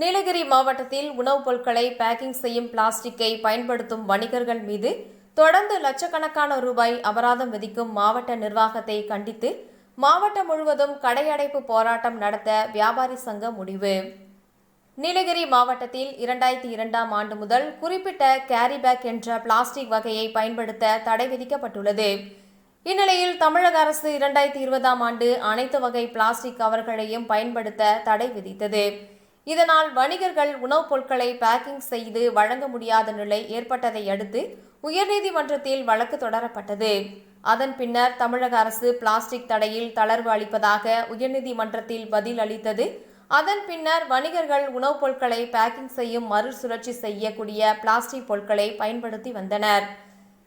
நீலகிரி மாவட்டத்தில் உணவுப் பொருட்களை பேக்கிங் செய்யும் பிளாஸ்டிக்கை பயன்படுத்தும் வணிகர்கள் மீது தொடர்ந்து லட்சக்கணக்கான ரூபாய் அபராதம் விதிக்கும் மாவட்ட நிர்வாகத்தை கண்டித்து மாவட்டம் முழுவதும் கடையடைப்பு போராட்டம் நடத்த வியாபாரி சங்கம் முடிவு. நீலகிரி மாவட்டத்தில் இரண்டாயிரத்தி இரண்டாம் ஆண்டு முதல் குறிப்பிட்ட கேரி பேக் என்ற பிளாஸ்டிக் வகையை பயன்படுத்த தடை விதிக்கப்பட்டுள்ளது. இந்நிலையில் தமிழக அரசு இரண்டாயிரத்தி இருபதாம் ஆண்டு அனைத்து வகை பிளாஸ்டிக் கவர்களையும் பயன்படுத்த தடை விதித்தது. இதனால் வணிகர்கள் உணவுப் பொருட்களை பேக்கிங் செய்து வழங்க முடியாத நிலை ஏற்பட்டதை அடுத்து உயர்நீதிமன்றத்தில் வழக்கு தொடரப்பட்டது. அதன் பின்னர் தமிழக அரசு பிளாஸ்டிக் தடையில் தளர்வு அளிப்பதாக உயர்நீதிமன்றத்தில் பதில் அளித்தது. அதன் பின்னர் வணிகர்கள் உணவுப் பொருட்களை பேக்கிங் செய்யும் மறுசுழற்சி செய்யக்கூடிய பிளாஸ்டிக் பொருட்களை பயன்படுத்தி வந்தனர்.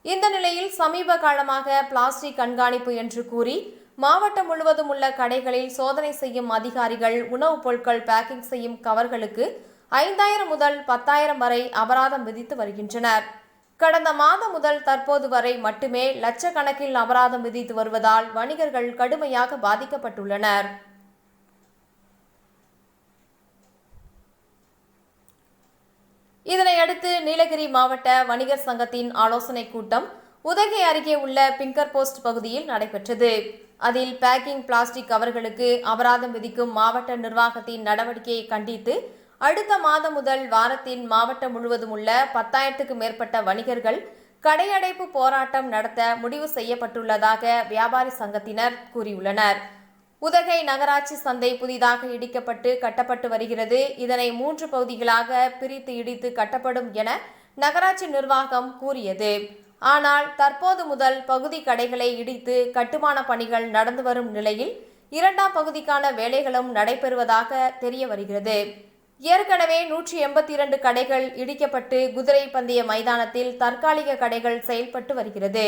இந்த நிலையில் சமீப காலமாக பிளாஸ்டிக் கண்காணிப்பு என்று கூறி மாவட்டம் முழுவதும் உள்ள கடைகளில் சோதனை செய்யும் அதிகாரிகள் உணவுப் பொருட்கள் பேக்கிங் செய்யும் கவர்களுக்கு ஐந்தாயிரம் முதல் பத்தாயிரம் வரை அபராதம் விதித்து வருகின்றனர். கடந்த மாதம் முதல் தற்போது வரை மட்டுமே லட்சக்கணக்கில் அபராதம் விதித்து வருவதால் வணிகர்கள் கடுமையாக பாதிக்கப்பட்டுள்ளனர். இதனையடுத்து நீலகிரி மாவட்ட வணிகர் சங்கத்தின் ஆலோசனைக் கூட்டம் உதகை அருகே உள்ள பிங்கர் போஸ்ட் பகுதியில் நடைபெற்றது. அதில் பேக்கிங் பிளாஸ்டிக் கவர்களுக்கு அபராதம் விதிக்கும் மாவட்ட நிர்வாகத்தின் நடவடிக்கையை கண்டித்து அடுத்த மாதம் முதல் வாரத்தின் மாவட்டம் முழுவதும் உள்ள பத்தாயிரத்துக்கு மேற்பட்ட வணிகர்கள் கடையடைப்பு போராட்டம் நடத்த முடிவு செய்யப்பட்டுள்ளதாக வியாபாரி சங்கத்தினர் கூறியுள்ளனர். உதகை நகராட்சி சந்தை புதிதாக இடிக்கப்பட்டு கட்டப்பட்டு வருகிறது. இதனை மூன்று பகுதிகளாக பிரித்து இடித்து கட்டப்படும் என நகராட்சி நிர்வாகம் கூறியது. ஆனால் தற்போது முதல் பகுதி கடைகளை இடித்து கட்டுமான பணிகள் நடந்து வரும் நிலையில் இரண்டாம் பகுதிக்கான வேலைகளும் நடைபெறுவதாக தெரிய வருகிறது. ஏற்கனவே நூற்றி எண்பத்தி இரண்டு கடைகள் இடிக்கப்பட்டு குதிரை பந்தய மைதானத்தில் தற்காலிக கடைகள் செயல்பட்டு வருகிறது.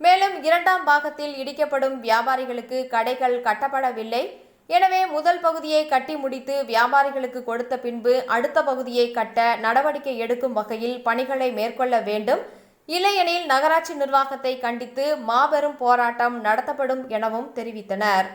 மேலும் இரண்டாம் பாகத்தில் இடிக்கப்படும் வியாபாரிகளுக்கு கடைகள் கட்டப்படவில்லை. எனவே முதல் பகுதியை கட்டி முடித்து வியாபாரிகளுக்கு கொடுத்த பின்பு அடுத்த பகுதியை கட்ட நடவடிக்கை எடுக்கும் வகையில் பணிகளை மேற்கொள்ள வேண்டும். இல்லையெனில் நகராட்சி நிர்வாகத்தை கண்டித்து மாபெரும் போராட்டம் நடத்தப்படும் எனவும் தெரிவித்தனர்.